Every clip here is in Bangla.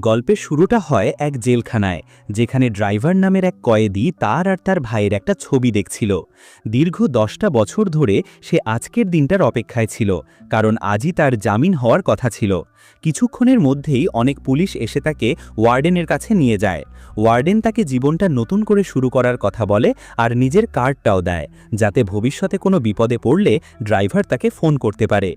গল্পের শুরুটা হয় এক জেলখানায়, যেখানে ড্রাইভার নামের এক কয়েদি তার আর তার ভাইয়ের একটা ছবি দেখছিল। দীর্ঘ দশটা বছর ধরে সে আজকের দিনটার অপেক্ষায় ছিল, কারণ আজই তার জামিন হওয়ার কথা ছিল। কিছুক্ষণের মধ্যেই অনেক পুলিশ এসে তাকে ওয়ার্ডেনের কাছে নিয়ে যায়। ওয়ার্ডেন তাকে জীবনটা নতুন করে শুরু করার কথা বলে আর নিজের কার্ডটাও দেয়, যাতে ভবিষ্যতে কোনো বিপদে পড়লে ড্রাইভার তাকে ফোন করতে পারে।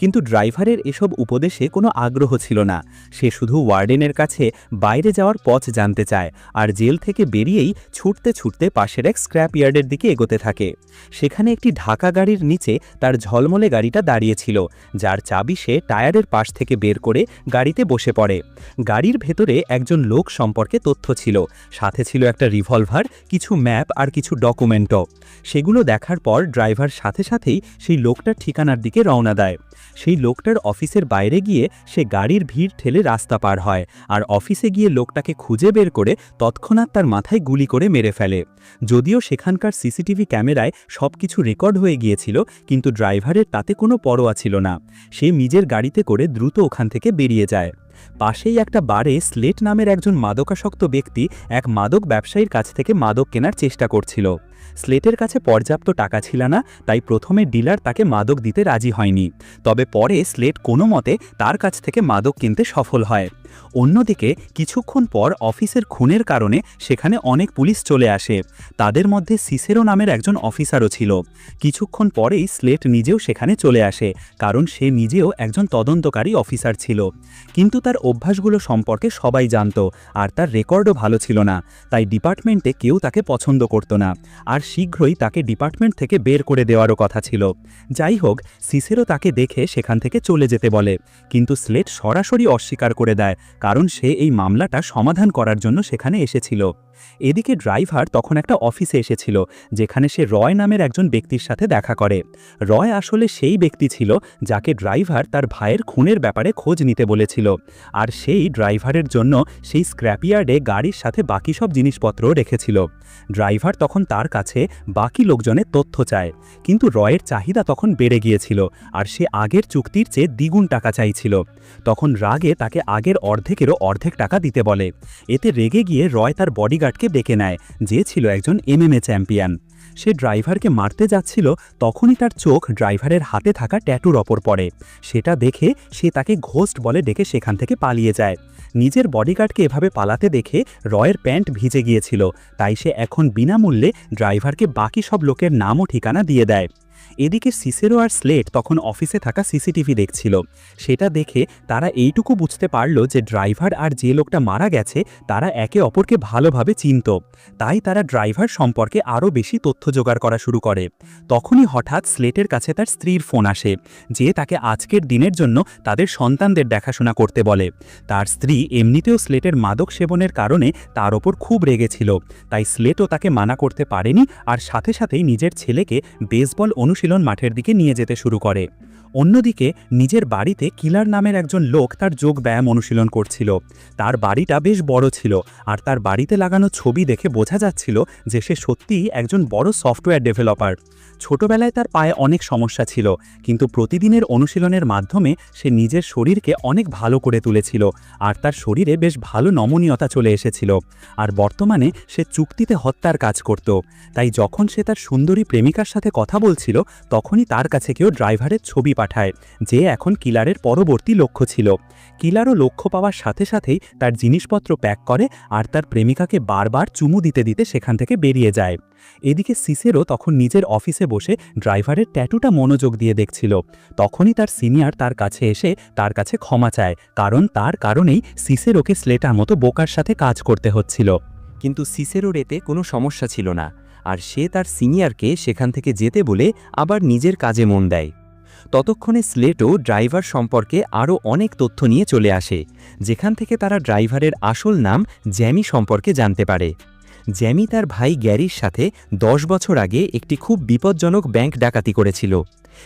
কিন্তু ড্রাইভারের এসব উপদেশে কোনো আগ্রহ ছিল না। সে শুধু ওয়ার্ডেনের কাছে বাইরে যাওয়ার পথ জানতে চায় আর জেল থেকে বেরিয়েই ছুটতে ছুটতে পাশের এক স্ক্র্যাপ ইয়ার্ডের দিকে এগোতে থাকে। সেখানে একটি ঢাকা গাড়ির নিচে তার ঝলমলে গাড়িটা দাঁড়িয়েছিল যার চাবি সে টায়ারের পাশ থেকে বের করে গাড়িতে বসে পড়ে। গাড়ির ভেতরে একজন লোক সম্পর্কে তথ্য ছিল। সাথে ছিল একটা রিভলভার, কিছু ম্যাপ আর কিছু ডকুমেন্টও। সেগুলো দেখার পর ড্রাইভার সাথে সাথেই সেই লোকটার ঠিকানার দিকে রওনা দেয়। সেই লোকটার অফিসের বাইরে গিয়ে সে গাড়ির ভিড় ঠেলে রাস্তা পার হয় আর অফিসে গিয়ে লোকটাকে খুঁজে বের করে তৎক্ষণাৎ তার মাথায় গুলি করে মেরে ফেলে। যদিও সেখানকার সিসিটিভি ক্যামেরায় সব কিছু রেকর্ড হয়ে গিয়েছিল, কিন্তু ড্রাইভারের তাতে কোনো পরোয়া ছিল না। সে নিজের গাড়িতে করে দ্রুত ওখান থেকে বেরিয়ে যায়। পাশেই একটা বারে স্লেট নামের একজন মাদকাসক্ত ব্যক্তি এক মাদক ব্যবসায়ীর কাছ থেকে মাদক কেনার চেষ্টা করছিল। স্লেটের কাছে পর্যাপ্ত টাকা ছিল না, তাই প্রথমে ডিলার তাকে মাদক দিতে রাজি হয়নি। তবে পরে স্লেট কোনো মতে তার কাছ থেকে মাদক কিনতে সফল হয়। অন্যদিকে, কিছুক্ষণ পর অফিসের খুনের কারণে সেখানে অনেক পুলিশ চলে আসে। তাদের মধ্যে সিসেরো নামের একজন অফিসারও ছিল। কিছুক্ষণ পরেই স্লেট নিজেও সেখানে চলে আসে, কারণ সে নিজেও একজন তদন্তকারী অফিসার ছিল। কিন্তু তার অভ্যাসগুলো সম্পর্কে সবাই জানত, আর তার রেকর্ডও ভালো ছিল না, তাই ডিপার্টমেন্টে কেউ তাকে পছন্দ করত না। আর শীঘ্রই তাকে ডিপার্টমেন্ট থেকে বের করে দেওয়ারও কথা ছিল। যাই হোক, সিসেরও তাকে দেখে সেখান থেকে চলে যেতে বলে। কিন্তু স্লেট সরাসরি অস্বীকার করে দেয়, কারণ সে এই মামলাটা সমাধান করার জন্য সেখানে এসেছিল। এদিকে ড্রাইভার তখন একটা অফিসে এসেছিল, যেখানে সে রয় নামের একজন ব্যক্তির সাথে দেখা করে। রয় আসলে সেই ব্যক্তি ছিল যাকে ড্রাইভার তার ভাইয়ের খুনের ব্যাপারে খোঁজ নিতে বলেছিল। আর সেই ড্রাইভারের জন্য সেই স্ক্র্যাপিয়ার্ডে গাড়ির সাথে বাকি সব জিনিসপত্র রেখেছিল। ড্রাইভার তখন তার কাছে বাকি লোকজনের তথ্য চায়, কিন্তু রয়ের চাহিদা তখন বেড়ে গিয়েছিল আর সে আগের চুক্তির চেয়ে দ্বিগুণ টাকা চাইছিল। তখন রাগে তাকে আগের অর্ধেকেরও অর্ধেক টাকা দিতে বলে। এতে রেগে গিয়ে রয় তার বডিগার্ডকে ডেকে নেয়, যে ছিল একজন এমএমএ চ্যাম্পিয়ন। সে ড্রাইভারকে মারতে যাচ্ছিল, তখনই তার চোখ ড্রাইভারের হাতে থাকা ট্যাটুর ওপর পড়ে। সেটা দেখে সে তাকে ঘোস্ট বলে ডেকে সেখান থেকে পালিয়ে যায়। নিজের বডিগার্ডকে এভাবে পালাতে দেখে রয়ের প্যান্ট ভিজে গিয়েছিল, তাই সে এখন বিনামূল্যে ড্রাইভারকে বাকি সব লোকের নাম ও ঠিকানা দিয়ে দেয়। এদিকে সিসেরো আর স্লেট তখন অফিসে থাকা সিসিটিভি দেখছিল। সেটা দেখে তারা এইটুকু বুঝতে পারল যে ড্রাইভার আর যে লোকটা মারা গেছে, তারা একে অপরকে ভালোভাবে চিনত। তাই তারা ড্রাইভার সম্পর্কে আরও বেশি তথ্য জোগাড় করা শুরু করে। তখনই হঠাৎ স্লেটের কাছে তার স্ত্রীর ফোন আসে, যে তাকে আজকের দিনের জন্য তাদের সন্তানদের দেখাশোনা করতে বলে। তার স্ত্রী এমনিতেও স্লেটের মাদক সেবনের কারণে তার ওপর খুব রেগেছিল তাই স্লেটও তাকে মানা করতে পারেনি আর সাথে সাথেই নিজের ছেলেকে বেসবল অনুশীলন মাঠের দিকে নিয়ে যেতে শুরু করে। অন্যদিকে, নিজের বাড়িতে কিলার নামের একজন লোক তার যোগ ব্যায়াম অনুশীলন করছিল। তার বাড়িটা বেশ বড় ছিল আর তার বাড়িতে লাগানো ছবি দেখে বোঝা যাচ্ছিল যে সে সত্যিই একজন বড় সফটওয়্যার ডেভেলপার। ছোটবেলায় তার পায়ে অনেক সমস্যা ছিল, কিন্তু প্রতিদিনের অনুশীলনের মাধ্যমে সে নিজের শরীরকে অনেক ভালো করে তুলেছিল আর তার শরীরে বেশ ভালো নমনীয়তা চলে এসেছিল আর বর্তমানে সে চুক্তিতে হত্যার কাজ করত। তাই যখন সে তার সুন্দরী প্রেমিকার সাথে কথা বলছিল, তখনই তার কাছে কেউ ড্রাইভারের ছবি পাঠায়। যে এখন কিলারের পরবর্তী লক্ষ্য ছিল। কিলারও লক্ষ্য পাওয়ার সাথে সাথেই তার জিনিসপত্র প্যাক করে আর তার প্রেমিকাকে বারবার চুমু দিতে দিতে সেখান থেকে বেরিয়ে যায়। এদিকে সিসেরও তখন নিজের অফিসে বসে ড্রাইভারের ট্যাটুটা মনোযোগ দিয়ে দেখছিল। তখনই তার সিনিয়র তার কাছে এসে তার কাছে ক্ষমা চায়, কারণ তার কারণেই সিসেরোকে স্লেটার মতো বোকার সাথে কাজ করতে হচ্ছিল। কিন্তু সিসেরোর এতে কোনো সমস্যা ছিল না, আর সে তার সিনিয়রকে সেখান থেকে যেতে বলে আবার নিজের কাজে মন দেয়। ততক্ষণে স্লেটও ড্রাইভার সম্পর্কে আরও অনেক তথ্য নিয়ে চলে আসে, যেখান থেকে তারা ড্রাইভারের আসল নাম জ্যামি সম্পর্কে জানতে পারে। জ্যামি তার ভাই গ্যারির সাথে দশ বছর আগে একটি খুব বিপজ্জনক ব্যাংক ডাকাতি করেছিল।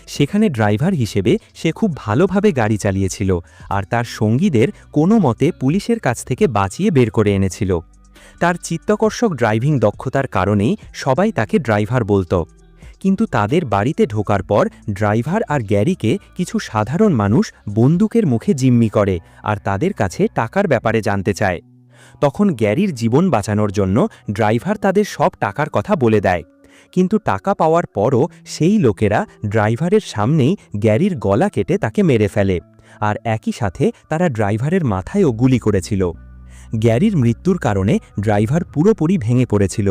সেখানে ড্রাইভার হিসেবে সে খুব ভালোভাবে গাড়ি চালিয়েছিল আর তার সঙ্গীদের কোনো মতে পুলিশের কাছ থেকে বাঁচিয়ে বের করে এনেছিল। তার চিত্তাকর্ষক ড্রাইভিং দক্ষতার কারণেই সবাই তাকে ড্রাইভার বলতো। কিন্তু তাদের বাড়িতে ঢোকার পর ড্রাইভার আর গ্যারিকে কিছু সাধারণ মানুষ বন্দুকের মুখে জিম্মি করে আর তাদের কাছে টাকার ব্যাপারে জানতে চায়। তখন গ্যারির জীবন বাঁচানোর জন্য ড্রাইভার তাদের সব টাকার কথা বলে দেয়। কিন্তু টাকা পাওয়ার পরও সেই লোকেরা ড্রাইভারের সামনেই গ্যারির গলা কেটে তাকে মেরে ফেলে আর একই সাথে তারা ড্রাইভারের মাথায়ও গুলি করেছিল। গ্যারির মৃত্যুর কারণে ড্রাইভার পুরোপুরি ভেঙে পড়েছিল।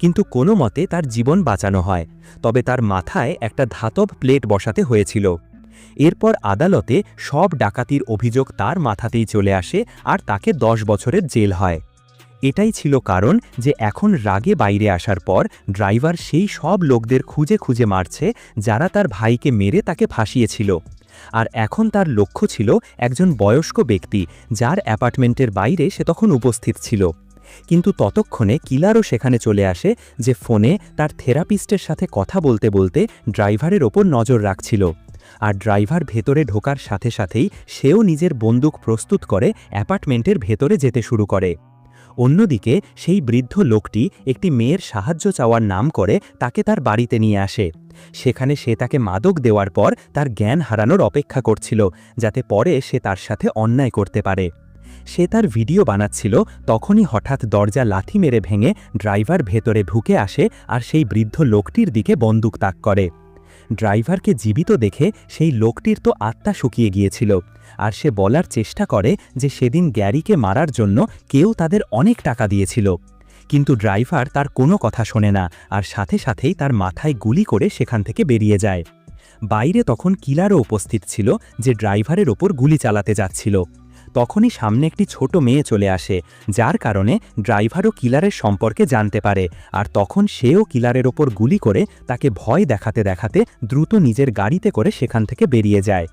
কিন্তু কোনো মতে তার জীবন বাঁচানো হয়, তবে তার মাথায় একটা ধাতব প্লেট বসাতে হয়েছিল। এরপর আদালতে সব ডাকাতির অভিযোগ তার মাথাতেই চলে আসে আর তাকে দশ বছরের জেল হয়। এটাই ছিল কারণ যে এখন রাগে বাইরে আসার পর ড্রাইভার সেই সব লোকদের খুঁজে খুঁজে মারছে যারা তার ভাইকে মেরে তাকে ফাঁসিয়েছিল। আর এখন তার লক্ষ্য ছিল একজন বয়স্ক ব্যক্তি যার অ্যাপার্টমেন্টের বাইরে সে তখন উপস্থিত ছিল। কিন্তু ততক্ষণে কিলারও সেখানে চলে আসে যে ফোনে তার থেরাপিস্টের সাথে কথা বলতে বলতে ড্রাইভারের ওপর নজর রাখছিল। আর ড্রাইভার ভেতরে ঢোকার সাথে সাথেই সেও নিজের বন্দুক প্রস্তুত করে অ্যাপার্টমেন্টের ভেতরে যেতে শুরু করে। অন্যদিকে সেই বৃদ্ধ লোকটি একটি মেয়ের সাহায্য চাওয়ার নাম করে তাকে তার বাড়িতে নিয়ে আসে। সেখানে সে তাকে মাদক দেওয়ার পর তার জ্ঞান হারানোর অপেক্ষা করছিল, যাতে পরে সে তার সাথে অন্যায় করতে পারে। সে তার ভিডিও বানাচ্ছিল, তখনই হঠাৎ দরজা লাথি মেরে ভেঙে ড্রাইভার ভেতরে ঢুকে আসে আর সেই বৃদ্ধ লোকটির দিকে বন্দুক তাক করে। ড্রাইভারকে জীবিত দেখে সেই লোকটির তো আত্মা শুকিয়ে গিয়েছিল আর সে বলার চেষ্টা করে যে সেদিন গ্যারিকে মারার জন্য কেউ তাদের অনেক টাকা দিয়েছিল। কিন্তু ড্রাইভার তার কোনো কথা শোনে না আর সাথে সাথেই তার মাথায় গুলি করে সেখান থেকে বেরিয়ে যায়। বাইরে তখন কিলারও উপস্থিত ছিল যে ড্রাইভারের ওপর গুলি চালাতে যাচ্ছিল। তখনই সামনে একটি ছোট মেয়ে চলে আসে, যার কারণে ড্রাইভারও কিলারের সম্পর্কে জানতে পারে, আর তখন সেও কিলারের ওপর গুলি করে তাকে ভয় দেখাতে দেখাতে দ্রুত নিজের গাড়িতে করে সেখান থেকে বেরিয়ে যায়।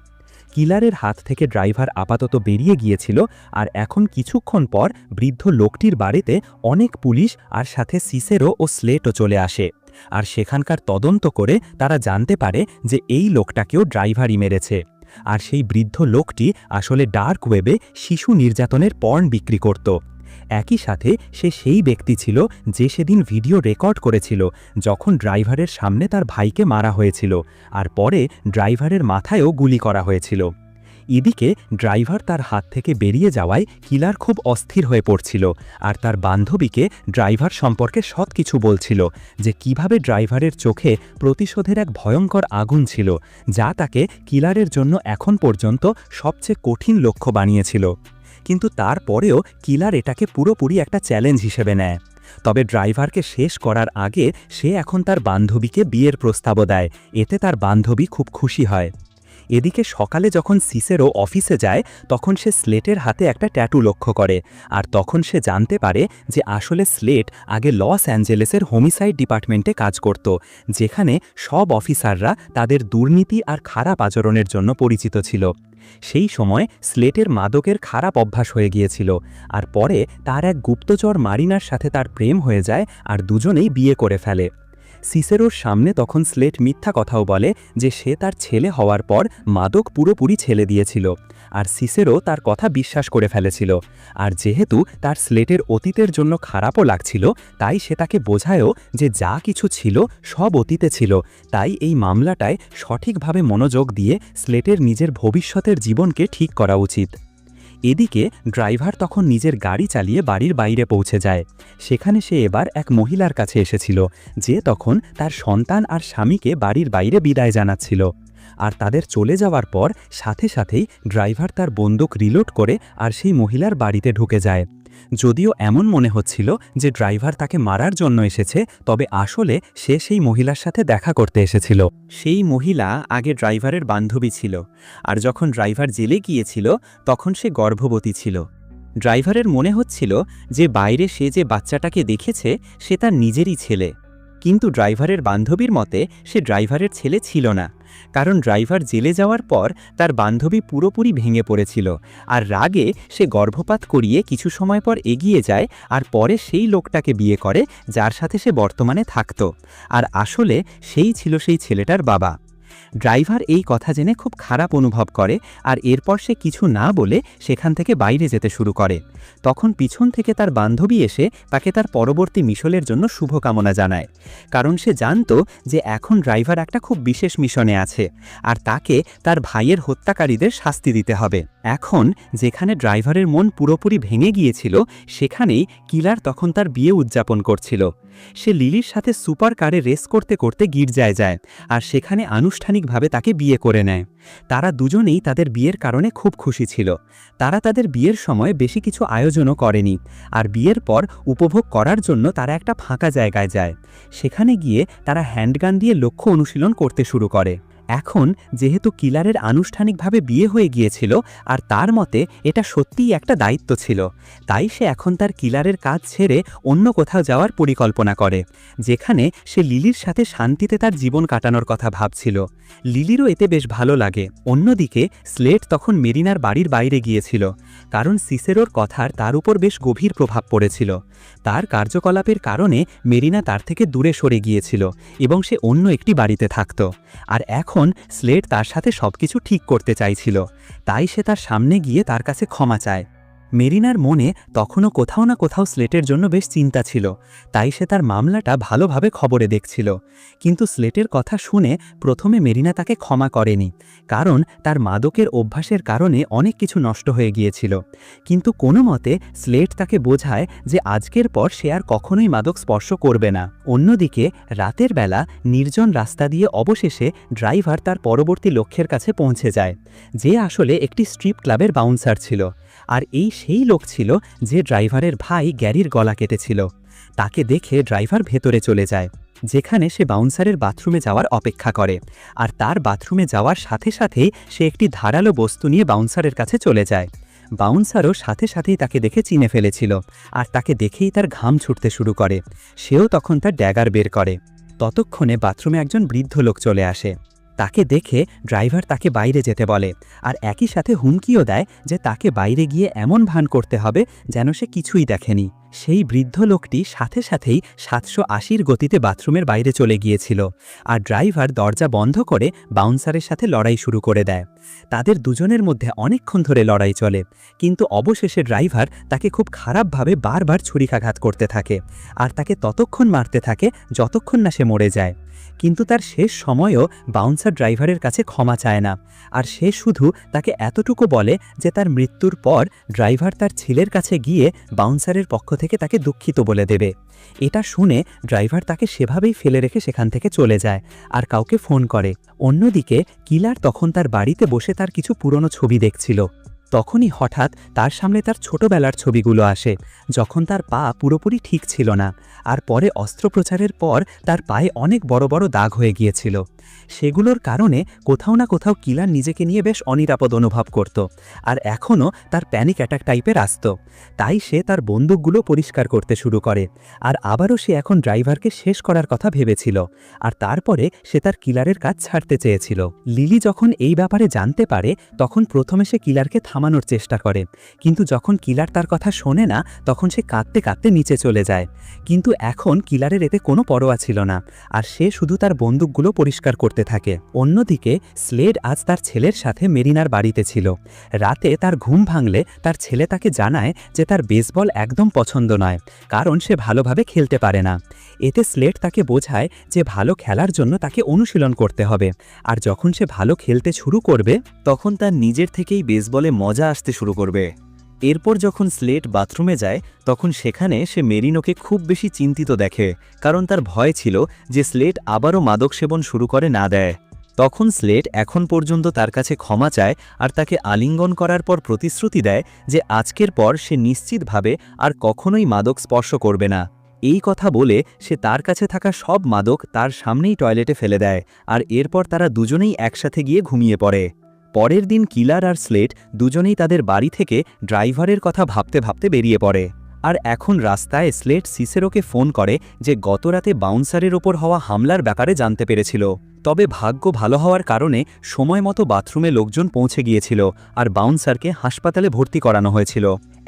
কিলারের হাত থেকে ড্রাইভার আপাতত বেরিয়ে গিয়েছিল, আর এখন কিছুক্ষণ পর বৃদ্ধ লোকটির বাড়িতে অনেক পুলিশ আর সাথে সিসেরো ও স্লেটও চলে আসে, আর সেখানকার তদন্ত করে তারা জানতে পারে যে এই লোকটাকেও ড্রাইভারই মেরেছে। আর সেই বৃদ্ধ লোকটি আসলে ডার্ক ওয়েবে শিশু নির্যাতনের পর্ন বিক্রি করত। একই সাথে সে সেই ব্যক্তি ছিল যে সেদিন ভিডিও রেকর্ড করেছিল, যখন ড্রাইভারের সামনে তার ভাইকে মারা হয়েছিল, আর পরে ড্রাইভারের মাথায়ও গুলি করা হয়েছিল। এদিকে ড্রাইভার তার হাত থেকে বেরিয়ে যাওয়ায় কিলার খুব অস্থির হয়ে পড়ছিল, আর তার বান্ধবীকে ড্রাইভার সম্পর্কে সৎ কিছু বলছিল যে কীভাবে ড্রাইভারের চোখে প্রতিশোধের এক ভয়ঙ্কর আগুন ছিল, যা তাকে কিলারের জন্য এখন পর্যন্ত সবচেয়ে কঠিন লক্ষ্য বানিয়েছিল। কিন্তু তারপরেও কিলার এটাকে পুরোপুরি একটা চ্যালেঞ্জ হিসেবে নেয়। তবে ড্রাইভারকে শেষ করার আগে সে এখন তার বান্ধবীকে বিয়ের প্রস্তাবও দেয়, এতে তার বান্ধবী খুব খুশি হয়। এদিকে সকালে যখন সিসেরও অফিসে যায়, তখন সে স্লেটের হাতে একটা ট্যাটু লক্ষ্য করে। আর তখন সে জানতে পারে যে আসলে স্লেট আগে লস অ্যাঞ্জেলেসের হোমিসাইড ডিপার্টমেন্টে কাজ করত, যেখানে সব অফিসাররা তাদের দুর্নীতি আর খারাপ আচরণের জন্য পরিচিত ছিল। সেই সময় স্লেটের মাদকের খারাপ অভ্যাস হয়ে গিয়েছিল, আর পরে তার এক গুপ্তচর মারিনার সাথে তার প্রেম হয়ে যায় আর দুজনেই বিয়ে করে ফেলে। সিসেরোর সামনে তখন স্লেট মিথ্যা কথাও বলে যে সে তার ছেলে হওয়ার পর মাদক পুরোপুরি ছেলে দিয়েছিল। আর সিসেরো তার কথা বিশ্বাস করে ফেলেছিল। আর যেহেতু তার স্লেটের অতীতের জন্য খারাপও লাগছিল, তাই সে তাকে বোঝায়ও যে যা কিছু ছিল সব অতীতে ছিল। তাই এই মামলাটায় সঠিকভাবে মনোযোগ দিয়ে স্লেটের নিজের ভবিষ্যতের জীবনকে ঠিক করা উচিত। এদিকে ড্রাইভার তখন নিজের গাড়ি চালিয়ে বাড়ির বাইরে পৌঁছে যায়। সেখানে সে এবার এক মহিলার কাছে এসেছিল, যে তখন তার সন্তান আর স্বামীকে বাড়ির বাইরে বিদায় জানাচ্ছিল। আর তাদের চলে যাওয়ার পর সাথে সাথেই ড্রাইভার তার বন্দুক রিলোড করে আর সেই মহিলার বাড়িতে ঢুকে যায়। যদিও এমন মনে হচ্ছিল যে ড্রাইভার তাকে মারার জন্য এসেছে, তবে আসলে সে সেই মহিলার সাথে দেখা করতে এসেছিল। সেই মহিলা আগে ড্রাইভারের বান্ধবী ছিল আর যখন ড্রাইভার জেলে গিয়েছিল, তখন সে গর্ভবতী ছিল। ড্রাইভারের মনে হচ্ছিল যে বাইরে সে যে বাচ্চাটাকে দেখেছে, সে তার নিজেরই ছেলে। কিন্তু ড্রাইভারের বান্ধবীর মতে সে ড্রাইভারের ছেলে ছিল না। কারণ ড্রাইভার জেলে যাওয়ার পর তার বান্ধবী পুরোপুরি ভেঙে পড়েছিল আর রাগে সে গর্ভপাত করিয়ে কিছু সময় পর এগিয়ে যায় আর পরে সেই লোকটাকে বিয়ে করে যার সাথে সে বর্তমানে থাকত। আর আসলে সেই ছিল সেই ছেলেটার বাবা। ড্রাইভার এই কথা জেনে খুব খারাপ অনুভব করে আর এরপর সে কিছু না বলে সেখান থেকে বাইরে যেতে শুরু করে। তখন পিছন থেকে তার বান্ধবী এসে তাকে তার পরবর্তী মিশনের জন্য শুভকামনা জানায়। কারণ সে জানতো যে এখন ড্রাইভার একটা খুব বিশেষ মিশনে আছে আর তাকে তার ভাইয়ের হত্যাকারীদের শাস্তি দিতে হবে। এখন যেখানে ড্রাইভারের মন পুরোপুরি ভেঙে গিয়েছিল, সেখানেই কিলার তখন তার বিয়ে উদযাপন করছিল। সে লিলির সাথে সুপার কারে রেস করতে করতে গির্জায় যায় আর সেখানে আনুষ্ঠানিকভাবে তাকে বিয়ে করে নেয়। তারা দুজনেই তাদের বিয়ের কারণে খুব খুশি ছিল। তারা তাদের বিয়ের সময় বেশি কিছু আয়োজনও করেনি আর বিয়ের পর উপভোগ করার জন্য তারা একটা ফাঁকা জায়গায় যায়। সেখানে গিয়ে তারা হ্যান্ডগান দিয়ে লক্ষ্য অনুশীলন করতে শুরু করে। এখন যেহেতু কিলারের আনুষ্ঠানিকভাবে বিয়ে হয়ে গিয়েছিল, আর তার মতে এটা সত্যিই একটা দায়িত্ব ছিল, তাই সে এখন তার কিলারের কাজ ছেড়ে অন্য কোথাও যাওয়ার পরিকল্পনা করে, যেখানে সে লিলির সাথে শান্তিতে তার জীবন কাটানোর কথা ভাবছিল। লিলিরও এতে বেশ ভালো লাগে। অন্যদিকে, স্লেট তখন মেরিনার বাড়ির বাইরে গিয়েছিল, কারণ সিসেরোর কথার তার উপর বেশ গভীর প্রভাব পড়েছিল। তার কার্যকলাপের কারণে মেরিনা তার থেকে দূরে সরে গিয়েছিল এবং সে অন্য একটি বাড়িতে থাকত। আর এখন স্লেট তার সাথে সবকিছু ঠিক করতে চাইছিল। তাই সে তার সামনে গিয়ে তার কাছে ক্ষমা চায়। মেরিনার মনে তখনও কোথাও না কোথাও স্লেটের জন্য বেশ চিন্তা ছিল, তাই সে তার মামলাটা ভালোভাবে খবরে দেখছিল। কিন্তু স্লেটের কথা শুনে প্রথমে মেরিনা তাকে ক্ষমা করেনি, কারণ তার মাদকের অভ্যাসের কারণে অনেক কিছু নষ্ট হয়ে গিয়েছিল। কিন্তু কোনো মতে স্লেট তাকে বোঝায় যে আজকের পর সে আর কখনোই মাদক স্পর্শ করবে না। অন্যদিকে, রাতের বেলা নির্জন রাস্তা দিয়ে অবশেষে ড্রাইভার তার পরবর্তী লক্ষ্যের কাছে পৌঁছে যায়, যে আসলে একটি স্ট্রিপ ক্লাবের বাউন্সার ছিল। আর এই সেই লোক ছিল যে ড্রাইভারের ভাই গ্যারির গলা কেটেছিল। তাকে দেখে ড্রাইভার ভেতরে চলে যায়, যেখানে সে বাউন্সারের বাথরুমে যাওয়ার অপেক্ষা করে। আর তার বাথরুমে যাওয়ার সাথে সাথেই সে একটি ধারালো বস্তু নিয়ে বাউন্সারের কাছে চলে যায়। বাউন্সারও সাথে সাথেই তাকে দেখে চিনে ফেলেছিল, আর তাকে দেখেই তার ঘাম ছুটতে শুরু করে। সেও তখন তার ড্যাগার বের করে। ততক্ষণে বাথরুমে একজন বৃদ্ধ লোক চলে আসে। তাকে দেখে ড্রাইভার তাকে বাইরে যেতে বলে, আর একই সাথে হুমকিও দেয় যে তাকে বাইরে গিয়ে এমন ভান করতে হবে যেন সে কিছুই দেখেনি। সেই বৃদ্ধ লোকটি সাথে সাথেই সাতশো আশির গতিতে বাথরুমের বাইরে চলে গিয়েছিল, আর ড্রাইভার দরজা বন্ধ করে বাউন্সারের সাথে লড়াই শুরু করে দেয়। তাদের দুজনের মধ্যে অনেকক্ষণ ধরে লড়াই চলে, কিন্তু অবশেষে ড্রাইভার তাকে খুব খারাপভাবে বারবার ছুরিকাঘাত করতে থাকে, আর তাকে ততক্ষণ মারতে থাকে যতক্ষণ না সে মরে যায়। কিন্তু তার শেষ সময়ও বাউন্সার ড্রাইভারের কাছে ক্ষমা চায় না। আর সে শুধু তাকে এতটুকু বলে যে তার মৃত্যুর পর ড্রাইভার তার ছেলের কাছে গিয়ে বাউন্সারের পক্ষ থেকে তাকে দুঃখিত বলে দেবে। এটা শুনে ড্রাইভার তাকে সেভাবেই ফেলে রেখে সেখান থেকে চলে যায় আর কাউকে ফোন করে। অন্যদিকে কিলার তখন তার বাড়িতে বসে তার কিছু পুরনো ছবি দেখছিল। তখনই হঠাৎ তার সামনে তার ছোটবেলার ছবিগুলো আসে, যখন তার পা পুরোপুরি ঠিক ছিল না, আর পরে অস্ত্রোপচারের পর তার পায়ে অনেক বড় বড় দাগ হয়ে গিয়েছিল। সেগুলোর কারণে কোথাও না কোথাও কিলার নিজেকে নিয়ে বেশ অনিরাপদ অনুভব করত আর এখনও তার প্যানিক অ্যাটাক টাইপের আসত তাই সে তার বন্দুকগুলো পরিষ্কার করতে শুরু করে আর আবারও সে এখন ড্রাইভারকে শেষ করার কথা ভেবেছিল আর তারপরে সে তার কিলারের কাজ ছাড়তে চেয়েছিল। লিলি যখন এই ব্যাপারে জানতে পারে, তখন প্রথমে সে কিলারকে থামানোর চেষ্টা করে। কিন্তু যখন কিলার তার কথা শোনে না, তখন সে কাঁদতে কাঁদতে নিচে চলে যায়। কিন্তু এখন কিলারের এতে কোনো পরোয়া ছিল না আর সে শুধু তার বন্দুকগুলো পরিষ্কার করতে থাকে। অন্যদিকে, স্লেড আজ তার ছেলের সাথে মেরিনার বাড়িতে ছিল। রাতে তার ঘুম ভাঙলে তার ছেলে তাকে জানায় যে তার বেসবল একদম পছন্দ নয়, কারণ সে ভালোভাবে খেলতে পারে না। এতে স্লেট তাকে বোঝায় যে ভালো খেলার জন্য তাকে অনুশীলন করতে হবে। আর যখন সে ভালো খেলতে শুরু করবে, তখন তার নিজের থেকেই বেসবলে মজা আসতে শুরু করবে। এরপর যখন স্লেট বাথরুমে যায়, তখন সেখানে সে মেরিনোকে খুব বেশি চিন্তিত দেখে, কারণ তার ভয় ছিল যে স্লেট আবারও মাদক সেবন শুরু করে না দেয়। তখন স্লেট এখন পর্যন্ত তার কাছে ক্ষমা চায় আর তাকে আলিঙ্গন করার পর প্রতিশ্রুতি দেয় যে আজকের পর সে নিশ্চিতভাবে আর কখনোই মাদক স্পর্শ করবে না। এই কথা বলে সে তার কাছে থাকা সব মাদক তার সামনেই টয়লেটে ফেলে দেয় আর এরপর তারা দুজনেই একসাথে গিয়ে ঘুমিয়ে পড়ে। পরের দিন কিলার আর স্লেট দুজনেই তাদের বাড়ি থেকে ড্রাইভারের কথা ভাবতে ভাবতে বেরিয়ে পড়ে। আর এখন রাস্তায় স্লেট সিসেরোকে ফোন করে যে গতরাতে বাউন্সারের ওপর হওয়া হামলার ব্যাপারে জানতে পেরেছিল। তবে ভাগ্য ভালো হওয়ার কারণে সময় মতো বাথরুমে লোকজন পৌঁছে গিয়েছিল আর বাউন্সারকে হাসপাতালে ভর্তি করানো হয়েছিল।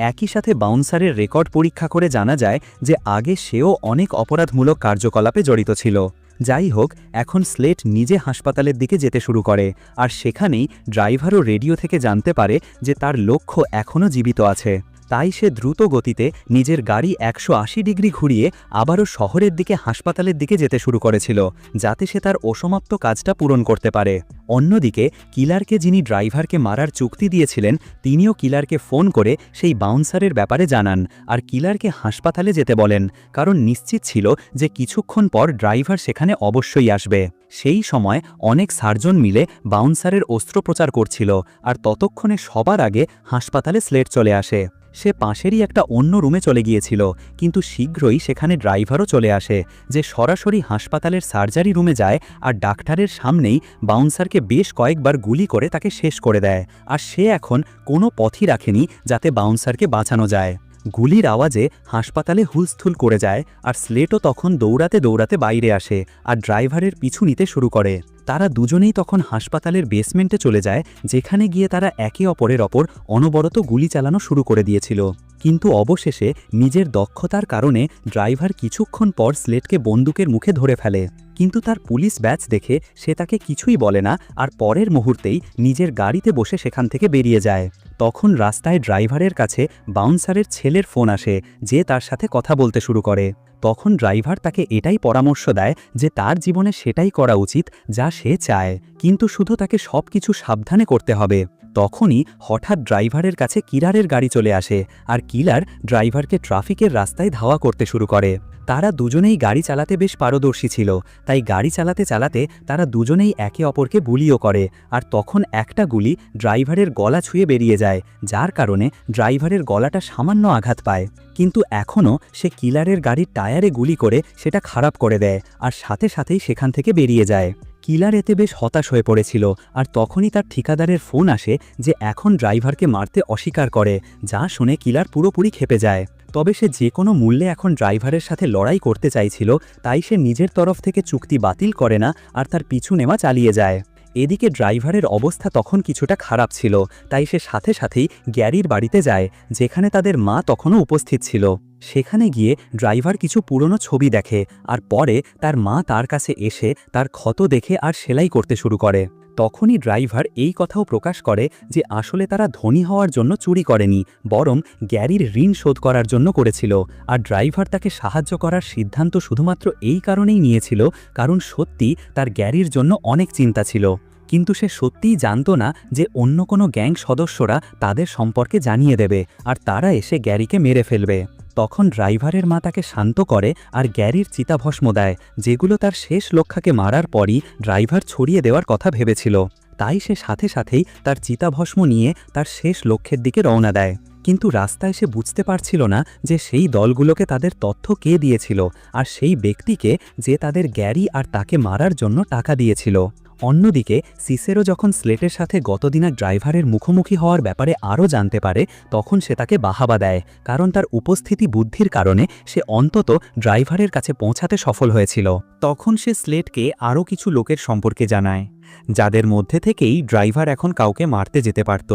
একই সাথে বাউন্সারের রেকর্ড পরীক্ষা করে জানা যায় যে আগে সেও অনেক অপরাধমূলক কার্যকলাপে জড়িত ছিল। যাই হোক, এখন স্লেট নিজে হাসপাতালের দিকে যেতে শুরু করে। আর সেখানেই ড্রাইভারও রেডিও থেকে জানতে পারে যে তার লক্ষ্য এখনও জীবিত আছে। তাই সে দ্রুত গতিতে নিজের গাড়ি একশো আশি ডিগ্রি ঘুরিয়ে আবারও শহরের দিকে হাসপাতালের দিকে যেতে শুরু করেছিল, যাতে সে তার অসমাপ্ত কাজটা পূরণ করতে পারে। অন্যদিকে, কিলারকে যিনি ড্রাইভারকে মারার চুক্তি দিয়েছিলেন, তিনিও কিলারকে ফোন করে সেই বাউন্সারের ব্যাপারে জানান আর কিলারকে হাসপাতালে যেতে বলেন, কারণ নিশ্চিত ছিল যে কিছুক্ষণ পর ড্রাইভার সেখানে অবশ্যই আসবে। সেই সময় অনেক সার্জন মিলে বাউন্সারের অস্ত্রোপচার করছিল আর ততক্ষণে সবার আগে হাসপাতালে স্লেট চলে আসে। সে পাশেরই একটা অন্য রুমে চলে গিয়েছিল, কিন্তু শীঘ্রই সেখানে ড্রাইভারও চলে আসে, যে সরাসরি হাসপাতালের সার্জারি রুমে যায় আর ডাক্তারের সামনেই বাউন্সারকে বেশ কয়েকবার গুলি করে তাকে শেষ করে দেয়, আর সে এখন কোনো পথই রাখেনি যাতে বাউন্সারকে বাঁচানো যায়। গুলির আওয়াজে হাসপাতালে হুলস্থুল করে যায় আর স্লেটও তখন দৌড়াতে দৌড়াতে বাইরে আসে আর ড্রাইভারের পিছু নিতে শুরু করে। তারা দুজনেই তখন হাসপাতালের বেসমেন্টে চলে যায়, যেখানে গিয়ে তারা একে অপরের অপর অনবরত গুলি চালানো শুরু করে দিয়েছিল। কিন্তু অবশেষে নিজের দক্ষতার কারণে ড্রাইভার কিছুক্ষণ পর স্লেটকে বন্দুকের মুখে ধরে ফেলে। কিন্তু তার পুলিশ ব্যাচ দেখে সে তাকে কিছুই বলে না আর পরের মুহূর্তেই নিজের গাড়িতে বসে সেখান থেকে বেরিয়ে যায়। তখন রাস্তায় ড্রাইভারের কাছে বাউন্সারের ছেলের ফোন আসে, যে তার সাথে কথা বলতে শুরু করে। তখন ড্রাইভার তাকে এটাই পরামর্শ দেয় যে তার জীবনে সেটাই করা উচিত যা সে চায়। কিন্তু শুধু তাকে সব কিছু সাবধানে করতে হবে। তখনই হঠাৎ ড্রাইভারের কাছে কিলারের গাড়ি চলে আসে আর কিলার ড্রাইভারকে ট্রাফিকের রাস্তায় ধাওয়া করতে শুরু করে। তারা দুজনেই গাড়ি চালাতে বেশ পারদর্শী ছিল, তাই গাড়ি চালাতে চালাতে তারা দুজনেই একে অপরকে বুলিও করে আর তখন একটা গুলি ড্রাইভারের গলা ছুঁয়ে বেরিয়ে যায়, যার কারণে ড্রাইভারের গলাটা সামান্য আঘাত পায়। কিন্তু এখনও সে কিলারের গাড়ির টায়ারে গুলি করে সেটা খারাপ করে দেয় আর সাথে সাথেই সেখান থেকে বেরিয়ে যায়। কিলার এতে বেশ হতাশ হয়ে পড়েছিল আর তখনই তার ঠিকাদারের ফোন আসে যে এখন ড্রাইভারকে মারতে অস্বীকার করে, যা শুনে কিলার পুরোপুরি খেপে যায়। তবে সে যে কোনো মূল্যে এখন ড্রাইভারের সাথে লড়াই করতে চাইছিল, তাই সে নিজের তরফ থেকে চুক্তি বাতিল করে না আর তার পিছু নেওয়া চালিয়ে যায়। এদিকে ড্রাইভারের অবস্থা তখন কিছুটা খারাপ ছিল, তাই সে সাথে সাথেই গ্যারির বাড়িতে যায়, যেখানে তাদের মা তখনও উপস্থিত ছিল। সেখানে গিয়ে ড্রাইভার কিছু পুরনো ছবি দেখে আর পরে তার মা তার কাছে এসে তার ক্ষত দেখে আর সেলাই করতে শুরু করে। তখনই ড্রাইভার এই কথাও প্রকাশ করে যে আসলে তারা ধনী হওয়ার জন্য চুরি করেনি, বরং গ্যারির ঋণ শোধ করার জন্য করেছিল। আর ড্রাইভার তাকে সাহায্য করার সিদ্ধান্ত শুধুমাত্র এই কারণেই নিয়েছিল, কারণ সত্যি তার গ্যারির জন্য অনেক চিন্তা ছিল। কিন্তু সে সত্যিই জানত না যে অন্য কোনো গ্যাং সদস্যরা তাদের সম্পর্কে জানিয়ে দেবে, আর তারা এসে গ্যারিকে মেরে ফেলবে। তখন ড্রাইভারের মা তাকে শান্ত করে আর গ্যারির চিতাভস্ম দেয়, যেগুলো তার শেষ লক্ষ্যকে মারার পরই ড্রাইভার ছড়িয়ে দেওয়ার কথা ভেবেছিল। তাই সে সাথে সাথেই তার চিতাভস্ম নিয়ে তার শেষ লক্ষ্যের দিকে রওনা দেয়। কিন্তু রাস্তায় সে বুঝতে পারছিল না যে সেই দলগুলোকে তাদের তথ্য কে দিয়েছিল, আর সেই ব্যক্তিকে যে তাদের গ্যারি আর তাকে মারার জন্য টাকা দিয়েছিল। অন্যদিকে, সিসেরো যখন স্লেটের সাথে গতদিনা ড্রাইভারের মুখোমুখি হওয়ার ব্যাপারে আরও জানতে পারে, তখন সে তাকে বাহাবা দেয়, কারণ তার উপস্থিতি বুদ্ধির কারণে সে অন্তত ড্রাইভারের কাছে পৌঁছাতে সফল হয়েছিল। তখন সে স্লেটকে আরও কিছু লোকের সম্পর্কে জানায়, যাদের মধ্যে থেকেই ড্রাইভার এখন কাউকে মারতে যেতে পারত।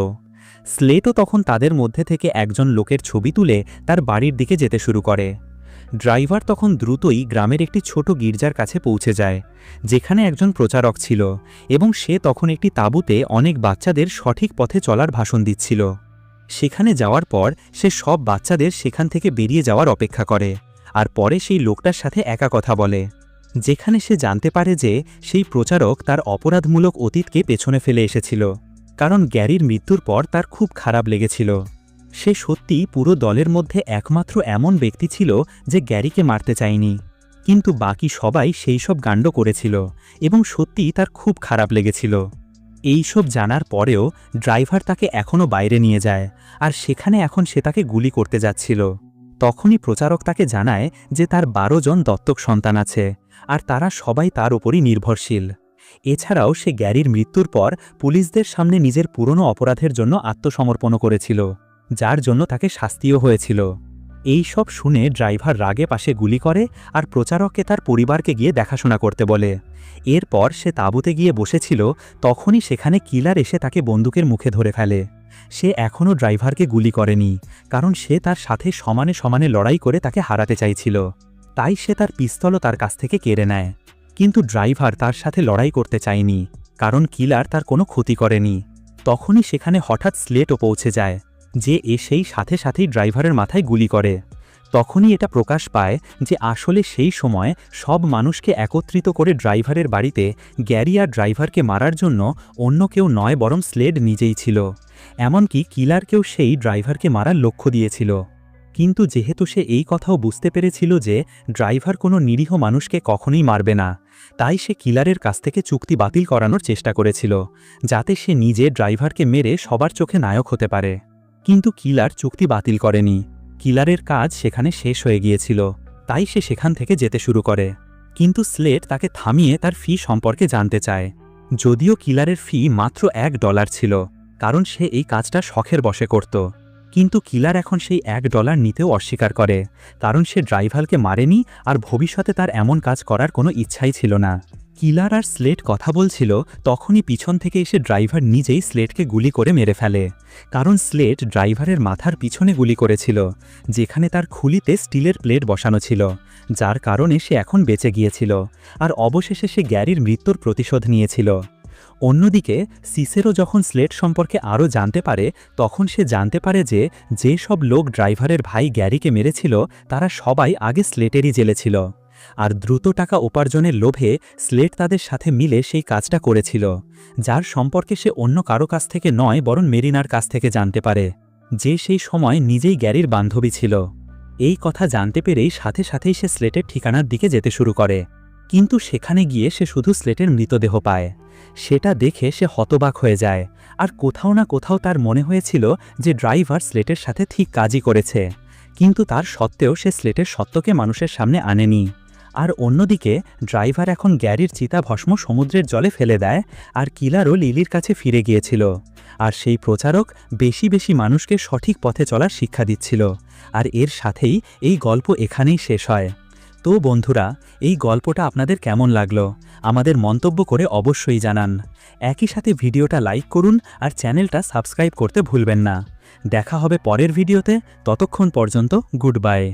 স্লেটও তখন তাদের মধ্যে থেকে একজন লোকের ছবি তুলে তার বাড়ির দিকে যেতে শুরু করে। ড্রাইভার তখন দ্রুতই গ্রামের একটি ছোট গির্জার কাছে পৌঁছে যায়, যেখানে একজন প্রচারক ছিল এবং সে তখন একটি তাঁবুতে অনেক বাচ্চাদের সঠিক পথে চলার ভাষণ দিচ্ছিল। সেখানে যাওয়ার পর সে সব বাচ্চাদের সেখান থেকে বেরিয়ে যাওয়ার অপেক্ষা করে আর পরে সেই লোকটার সাথে একা কথা বলে, যেখানে সে জানতে পারে যে সেই প্রচারক তার অপরাধমূলক অতীতকে পেছনে ফেলে এসেছিল, কারণ গ্যারির মৃত্যুর পর তার খুব খারাপ লেগেছিল। সে সত্যি পুরো দলের মধ্যে একমাত্র এমন ব্যক্তি ছিল যে গ্যারিকে মারতে চায়নি। কিন্তু বাকি সবাই সেই সব গাণ্ড করেছিল এবং সত্যিই তার খুব খারাপ লেগেছিল। এই সব জানার পরেও ড্রাইভার তাকে এখনও বাইরে নিয়ে যায় আর সেখানে এখন সে তাকে গুলি করতে যাচ্ছিল। তখনই প্রচারক তাকে জানায় যে তার বারো জন দত্তক সন্তান আছে আর তারা সবাই তার ওপরই নির্ভরশীল। এছাড়াও সে গ্যারির মৃত্যুর পর পুলিশদের সামনে নিজের পুরনো অপরাধের জন্য আত্মসমর্পণ করেছিল। যার জন্য তাকে শাস্তিও হয়েছিল। এই সব শুনে ড্রাইভার রাগে পাশে গুলি করে আর প্রচারককে তার পরিবারকে গিয়ে দেখাশোনা করতে বলে। এরপর সে তাঁবুতে গিয়ে বসেছিল, তখনই সেখানে কিলার এসে তাকে বন্দুকের মুখে ধরে ফেলে। সে এখনও ড্রাইভারকে গুলি করেনি, কারণ সে তার সাথে সমানে সমানে লড়াই করে তাকে হারাতে চাইছিল। তাই সে তার পিস্তলও তার কাছ থেকে কেড়ে নেয়। কিন্তু ড্রাইভার তার সাথে লড়াই করতে চায়নি, কারণ কিলার তার কোনো ক্ষতি করেনি। তখনই সেখানে হঠাৎ স্লেটও পৌঁছে যায়। যে এসেই সাথে সাথেই ড্রাইভারের মাথায় গুলি করে। তখনই এটা প্রকাশ পায় যে আসলে সেই সময় সব মানুষকে একত্রিত করে ড্রাইভারের বাড়িতে গ্যারি আর ড্রাইভারকে মারার জন্য অন্য কেউ নয় বরং স্লেড নিজেই ছিল। এমনকি কিলারকেও সেই ড্রাইভারকে মারার লক্ষ্য দিয়েছিল। কিন্তু যেহেতু সে এই কথাও বুঝতে পেরেছিল যে ড্রাইভার কোনো নিরীহ মানুষকে কখনোই মারবে না, তাই সে কিলারের কাছ থেকে চুক্তি বাতিল করানোর চেষ্টা করেছিল, যাতে সে নিজে ড্রাইভারকে মেরে সবার চোখে নায়ক হতে পারে। কিন্তু কিলার চুক্তি বাতিল করেনি। কিলারের কাজ সেখানে শেষ হয়ে গিয়েছিল, তাই সে সেখান থেকে যেতে শুরু করে। কিন্তু স্লেট তাকে থামিয়ে তার ফি সম্পর্কে জানতে চায়। যদিও কিলারের ফি মাত্র এক ডলার ছিল, কারণ সে এই কাজটা শখের বসে করত। কিন্তু কিলার এখন সেই এক ডলার নিতেও অস্বীকার করে, কারণ সে ড্রাইভারকে মারেনি আর ভবিষ্যতে তার এমন কাজ করার কোনো ইচ্ছাই ছিল না। কিলার আর স্লেট কথা বলছিল, তখনই পিছন থেকে এসে ড্রাইভার নিজেই স্লেটকে গুলি করে মেরে ফেলে। কারণ স্লেট ড্রাইভারের মাথার পিছনে গুলি করেছিল, যেখানে তার খুলিতে স্টিলের প্লেট বসানো ছিল, যার কারণে সে এখন বেঁচে গিয়েছিল, আর অবশেষে সে গ্যারির মৃত্যুর প্রতিশোধ নিয়েছিল। অন্যদিকে, সিসেরও যখন স্লেট সম্পর্কে আরও জানতে পারে, তখন সে জানতে পারে যে যে সব লোক ড্রাইভারের ভাই গ্যারিকে মেরেছিল, তারা সবাই আগে স্লেটেরই জেলে ছিল। আর দ্রুত টাকা উপার্জনের লোভে স্লেট তাদের সাথে মিলে সেই কাজটা করেছিল, যার সম্পর্কে সে অন্য কারও কাছ থেকে নয়, বরং মেরিনার কাছ থেকে জানতে পারে, যে সেই সময় নিজেই গ্যারির বান্ধবী ছিল। এই কথা জানতে পেরেই সাথে সাথেই সে স্লেটের ঠিকানার দিকে যেতে শুরু করে। কিন্তু সেখানে গিয়ে সে শুধু স্লেটের মৃতদেহ পায়। সেটা দেখে সে হতবাক হয়ে যায়, আর কোথাও না কোথাও তার মনে হয়েছিল যে ড্রাইভার স্লেটের সাথে ঠিক কাজই করেছে। কিন্তু তার সত্ত্বেও সে স্লেটের সত্যকে মানুষের সামনে আনেনি। আর অন্যদিকে, ড্রাইভার এখন গ্যারির চিতাভস্ম সমুদ্রের জলে ফেলে দেয় আর কিলারও লিলির কাছে ফিরে গিয়েছিল। আর সেই প্রচারক বেশি বেশি মানুষকে সঠিক পথে চলার শিক্ষা দিচ্ছিল। আর এর সাথেই এই গল্প এখানেই শেষ হয়। তো বন্ধুরা, এই গল্পটা আপনাদের কেমন লাগল? আমাদের মন্তব্য করে অবশ্যই জানান। একই সাথে ভিডিওটা লাইক করুন আর চ্যানেলটা সাবস্ক্রাইব করতে ভুলবেন না। দেখা হবে পরের ভিডিওতে। ততক্ষণ পর্যন্ত গুড বাই।